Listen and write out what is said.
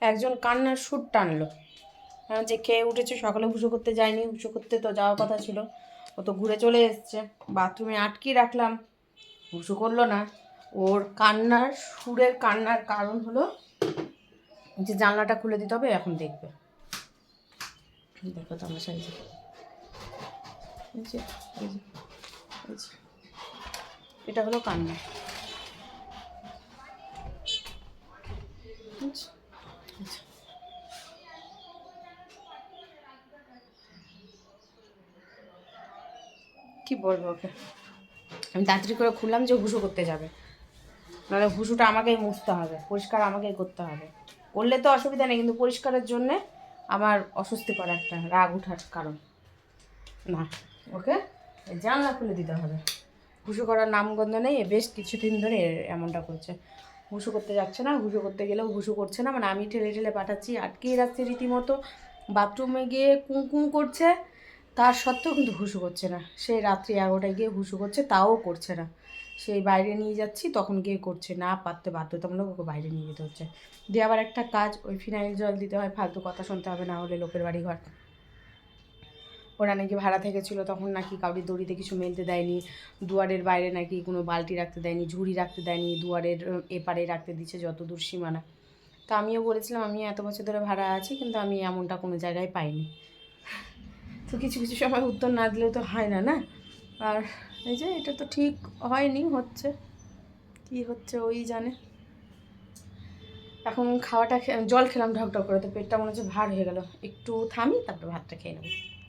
একজন কান্নার সুর টানলো। যে খেয়ে উঠেছে সকালে হুসো করতে যায়নি। হুসো করতে তো যাওয়ার কথা ছিল। ও তো ঘুরে চলে এসছে। বাথরুমে আটকিয়ে রাখলাম। হুসো করল না। ওর কান্নার সুরের কান্নার কারণ হলো যে জানলাটা খুলে দিতে হবে এখন দেখবে। দেখো সাইজে। যে, এই যে। এটা হলো কান্না। কি বলব ওকে? আমি তাড়াতাড়ি করে খুললাম যে হুসু করতে যাবে। নাহলে হুসুটা আমাকেই মুছতে হবে, পরিষ্কার আমাকেই করতে হবে। করলে তো অসুবিধা নেই, কিন্তু পরিষ্কারের জন্যে আমার অস্বস্তি করা একটা রাগ ওঠার কারণ। না, ওকে? জানলা খুলে দিতে হবে। হুসু করার নামগন্ধ নেই, বেশ কিছুদিন ধরে এমনটা করছে। হুসু করতে যাচ্ছে না হুসু করতে গেলেও হুসু করছে না। মানে আমি ঠেলে ঠেলে পাঠাচ্ছি আটকেই রাখছি রীতিমতো। বাথরুমে গিয়ে কুঁ করছে, তার সত্ত্বেও কিন্তু হুসু করছে না। সেই রাত্রি এগারোটায় গিয়ে হুসু করছে, তাও করছে না। সেই বাইরে নিয়ে যাচ্ছি, তখন গিয়ে করছে, না পারতে বাধ্যতামূলক ওকে বাইরে নিয়ে যেতে হচ্ছে। দিয়ে আবার একটা কাজ, ওই ফিনাইল জল দিতে হয়, ফালতু কথা শুনতে হবে না হলে লোকের বাড়ি ঘর ওরা নাকি ভাড়া থেকে ছিল, তখন নাকি কাউরি দড়িতে কিছু মেলতে দেয়নি, দুয়ারের বাইরে নাকি কোনো বালতি রাখতে দেয়নি, ঝুড়ি রাখতে দেয়নি, দুয়ারের এপারে রাখতে দিচ্ছে যত দূর সীমানা। তো আমিও বলেছিলাম, আমি এত বছর ধরে ভাড়া আছি, কিন্তু আমি এমনটা কোনো জায়গায় পাইনি। তো কিছু কিছু সময় উত্তর না দিলেও তো হয় না না? আর এই যে এটা তো ঠিক হয়নি, হচ্ছে। কি হচ্ছে ওই জানে। এখন খাওয়াটা জল খেলাম ঢক ঢক করে, তো পেটটা মনে হচ্ছে ভার হয়ে গেল। একটু থামি, তারপর ভাতটা খেয়ে নেব।